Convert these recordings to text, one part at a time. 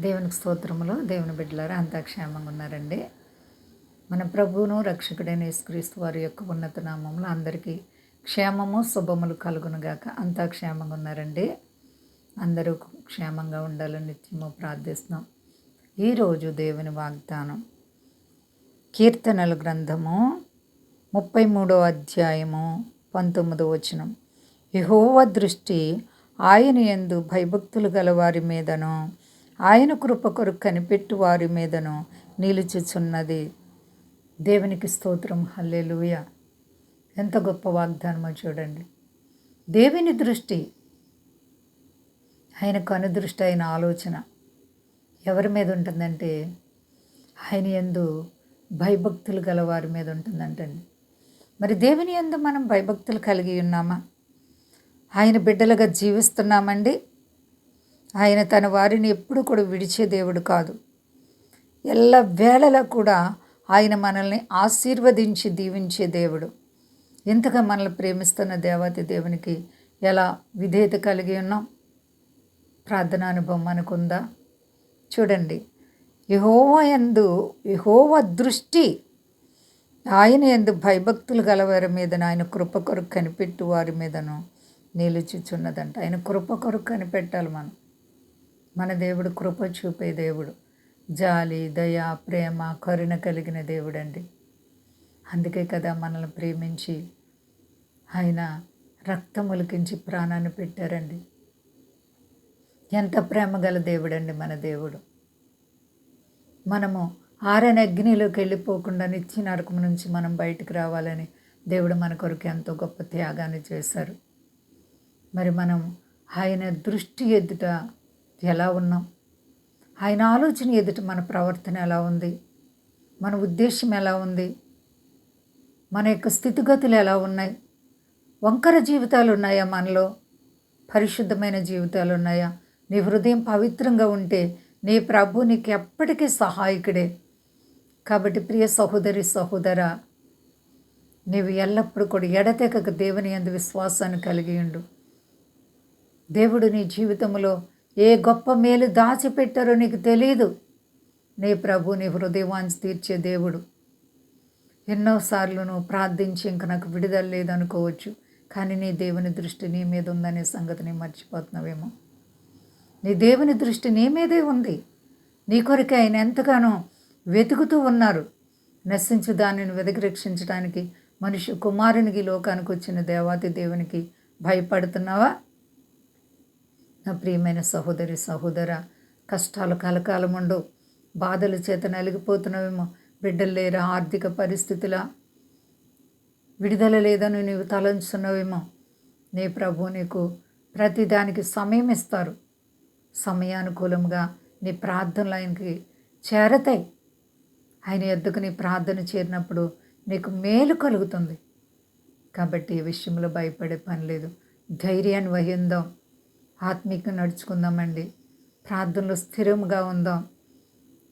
దేవునికి స్తోత్రములు దేవుని బిడ్డలారా అంతా క్షేమంగా ఉన్నారండి. మన ప్రభువును రక్షకుడైన యేసుక్రీస్తు వారి యొక్క ఉన్నత నామంలో అందరికీ క్షేమము శుభములు కలుగునుగాక అంతా క్షేమంగా ఉన్నారండి. అందరూ క్షేమంగా ఉండాలని నిత్యము ప్రార్థిస్తున్నాం. ఈరోజు దేవుని వాగ్దానం కీర్తనల గ్రంథము ముప్పై మూడో అధ్యాయము పంతొమ్మిదో వచనం. యహోవ దృష్టి ఆయన యందు భయభక్తులు గల వారి మీదను ఆయన కృప కొరకు కనిపెట్టు వారి మీదను నిలుచుచున్నది. దేవునికి స్తోత్రం. హల్లెలూయ. ఎంత గొప్ప వాగ్దానమో చూడండి. దేవుని దృష్టి ఆయన కనుదృష్టి అయిన ఆలోచన ఎవరి మీద ఉంటుందంటే ఆయన ఎందు భయభక్తులు గల వారి మీద ఉంటుందంటండి. మరి దేవుని ఎందు మనం భయభక్తులు కలిగి ఉన్నామా? ఆయన బిడ్డలుగా జీవిస్తున్నామండి? ఆయన తన వారిని ఎప్పుడు కూడా విడిచే దేవుడు కాదు. ఎల్ల వేళలా కూడా ఆయన మనల్ని ఆశీర్వదించి దీవించే దేవుడు. ఇంతగా మనల్ని ప్రేమిస్తున్న దేవతి దేవునికి ఎలా విధేయత కలిగి ఉన్నాం? ప్రార్థన అనుభవం మనకుందా? చూడండి. యహోవ ఎందు యహోవ దృష్టి ఆయన ఎందు భయభక్తులు గలవారి మీదను ఆయన కృప కొరకు కనిపెట్టు వారి మీదను నిలుచుచున్నదంట. ఆయన కృప కొరకు కనిపెట్టాలి మనం. మన దేవుడు కృప చూపే దేవుడు. జాలి దయ ప్రేమ కరుణ కలిగిన దేవుడండి. అందుకే కదా మనల్ని ప్రేమించి ఆయన రక్తములికించి ప్రాణాన్ని పెట్టారండి. ఎంత ప్రేమ గల దేవుడండి మన దేవుడు. మనము ఆరని అగ్నిలోకి వెళ్ళిపోకుండా నిత్య నరకం నుంచి మనం బయటకు రావాలని దేవుడు మన కొరకు ఎంతో గొప్ప త్యాగాన్ని చేశారు. మరి మనం ఆయన దృష్టి ఎదుట ఎలా ఉన్నాం? ఆయన ఆలోచన ఎదుట మన ప్రవర్తన ఎలా ఉంది? మన ఉద్దేశం ఎలా ఉంది? మన యొక్క స్థితిగతులు ఎలా ఉన్నాయి? వంకర జీవితాలు ఉన్నాయా మనలో? పరిశుద్ధమైన జీవితాలు ఉన్నాయా? నీ హృదయం పవిత్రంగా ఉంటే నీ ప్రభు నీకు ఎప్పటికీ సహాయకుడే. కాబట్టి ప్రియ సహోదరి సహోదర నీవు ఎల్లప్పుడూ కూడా ఎడతెగక దేవుని ఎందు విశ్వాసాన్ని కలిగి ఉండు. దేవుడు నీ జీవితంలో ఏ గొప్ప మేలు దాచిపెట్టారో నీకు తెలియదు నీ ప్రభు నీ హృదయవాంచి తీర్చే దేవుడు. ఎన్నోసార్లు నువ్వు ప్రార్థించి ఇంక నాకు విడుదల లేదనుకోవచ్చు కానీ నీ దేవుని దృష్టి నీ మీద ఉందనే సంగతిని మర్చిపోతున్నావేమో. నీ దేవుని దృష్టి నీ మీదే ఉంది. నీ కొరకు ఆయన ఎంతగానో వెతుకుతూ ఉన్నారు. నశించు దానిని వెతికి రక్షించడానికి మనిషి కుమారునికి లోకానికి వచ్చిన దేవాతి దేవునికి భయపడుతున్నావా? నా ప్రియమైన సహోదరి సహోదర కష్టాలు కలకాలం ఉండు బాధల చేత నలిగిపోతున్నావేమో బిడ్డలు లేరా ఆర్థిక పరిస్థితుల విడుదల లేదని నీవు తలంచున్నావేమో. నీ ప్రభు నీకు ప్రతిదానికి సమయం ఇస్తారు. సమయానుకూలంగా నీ ప్రార్థనలు ఆయనకి చేరతాయి. ఆయన ఎద్దుకు నీ ప్రార్థన చేరినప్పుడు నీకు మేలు కలుగుతుంది. కాబట్టి ఈ విషయంలో భయపడే పని లేదు. ధైర్యాన్ని వహిందాం. ఆత్మీయంగా నడుచుకుందామండి. ప్రార్థనలో స్థిరంగా ఉందాం.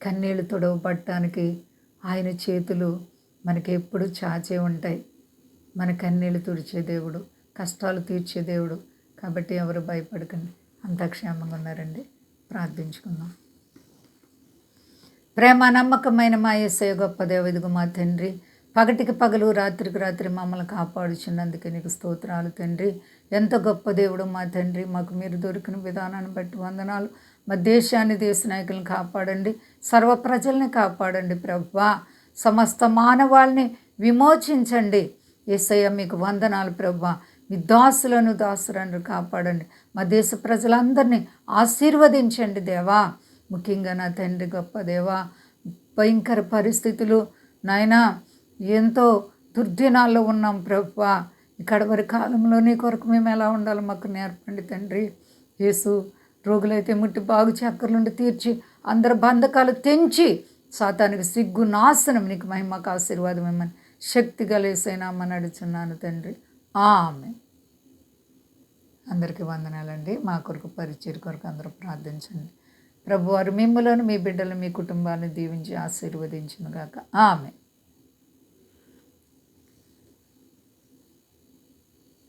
కన్నీళ్ళు తొడవబట్టడానికి ఆయన చేతులు మనకి ఎప్పుడు చాచే ఉంటాయి. మన కన్నీళ్ళు తుడిచే దేవుడు కష్టాలు తీర్చే దేవుడు. కాబట్టి ఎవరు భయపడకండి. అంతా క్షేమంగా ఉన్నారండి. ప్రార్థించుకుందాం. ప్రేమ నమ్మకమైన మా యేసయ్య గొప్ప దేవదిగు మా తండ్రి. పగటికి పగలు రాత్రికి రాత్రి మమ్మల్ని కాపాడుచున్నందుకే నీకు స్తోత్రాలు తండ్రి. ఎంత గొప్ప దేవుడు మా తండ్రి మాకు మీరు దొరికిన విధానాన్ని బట్టి వందనాలు. మా దేశాన్ని దేశ నాయకులను కాపాడండి. సర్వ ప్రజల్ని కాపాడండి ప్రభా. సమస్త మానవాళ్ళని విమోచించండి. ఏసయ్య మీకు వందనాలు ప్రభా. మీ దాసులను దాసులను కాపాడండి. మా దేశ ప్రజలందరినీ ఆశీర్వదించండి దేవా. ముఖ్యంగా నా తండ్రి గొప్ప దేవా. భయంకర పరిస్థితులు నాయనా ఎంతో దుర్దినాల్లో ఉన్నాం ప్రభా. ఇక్కడ వరి కాలంలో నీ కొరకు మేము ఎలా ఉండాలో మాకు నేర్పండి తండ్రి. యేసు రోగులైతే ముట్టి బాగు చక్కర్లుండి తీర్చి అందరి బంధకాలు తెంచి సాతానికి సిగ్గు నాశనం నీకు మహిమకు ఆశీర్వాదం ఇమ్మని శక్తి గలేసైనామని అడుచున్నాను తండ్రి. ఆమె అందరికీ వందనాలండి. మా కొరకు పరిచయం కొరకు అందరూ ప్రార్థించండి. ప్రభువారు మిమ్మలను మీ బిడ్డలు మీ కుటుంబాన్ని దీవించి ఆశీర్వదించిన గాక ఆమె